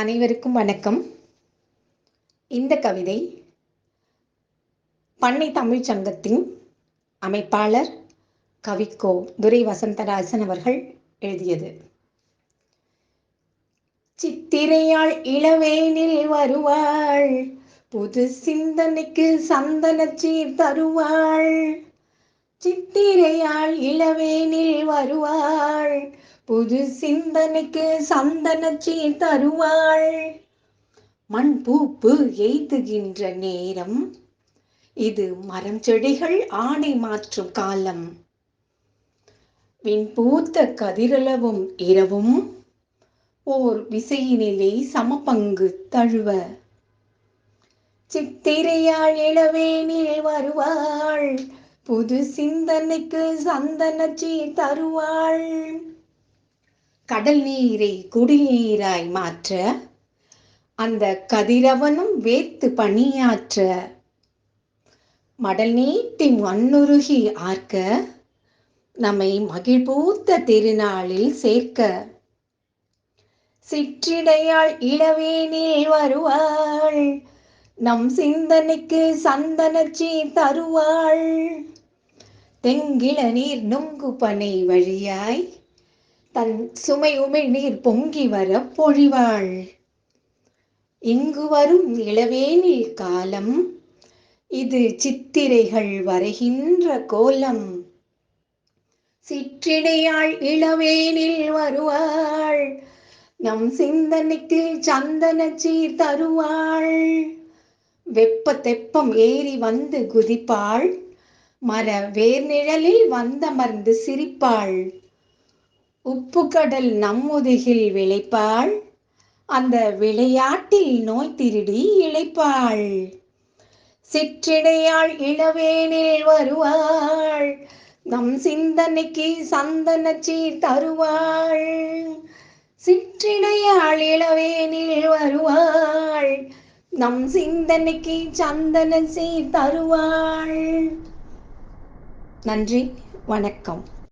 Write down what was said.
அனைவருக்கும் வணக்கம். இந்த கவிதை பண்ணை தமிழ்ச் சங்கத்தின் அமைப்பாளர் கவிக்கோ துரை வசந்தராசன் அவர்கள் எழுதியது. சித்திரையாள் இளவேனில் வருவாள் புது சிந்தனைக்கு சந்தனச்சீர் தருவாள். சித்திரையாள் இளவேனில் வருவாள் புது சிந்தனைக்கு சந்தனச்சி தருவாள். மண் பூப்பு எய்துகின்ற நேரம். இது மரம் செடிகள் ஆணை மாற்றும் காலம். விண்பூத்த கதிரளவும் இரவும். ஓர் விசையினிலே சமபங்கு தழுவ. சித்திரையாள் இளவேனில் வருவாள். புது சிந்தனைக்கு சந்தனச்சி தருவாள். கடல் நீரை குடிநீராய் மாற்ற அந்த கதிரவனும் வேத்து பணியாற்ற மடல் நீட்டி மண்ணுருகி ஆர்க்க நம்மை மகிழ்பூத்த திருநாளில் சேர்க்க. சிற்றிடையாள் இளவேனில் வருவாள் நம் சிந்தனைக்கு சந்தனச்சி தருவாள். தெங்கிள நீர் நுங்கு பனை வழியாய் தன் சுமை நீர் பொங்கி வர பொழிவாள். இங்கு வரும் இளவேனில் காலம் இது சித்திரைகள் வரைகின்ற கோலம். சிற்றிடையாள் இளவேனில் வருவாள் நம் சிந்தனைக்கு சந்தனச்சி தருவாள். வெப்ப தெப்பம் ஏறி வந்து குதிப்பாள் மர வேர்நிழலில் வந்தமர்ந்து சிரிப்பாள். உப்பு கடல் நம்முதுகில் விளைப்பாள். அந்த விளையாட்டில் நோய் திருடி இழைப்பாள். சிற்றிடையாள் இளவேனில் வருவாள். நம் சிந்தனைக்கு சந்தனச்சி தருவாள். சிற்றிடையாள் இளவேனில் வருவாள். நம் சிந்தனைக்கு சந்தன சீர் தருவாள். நன்றி வணக்கம்.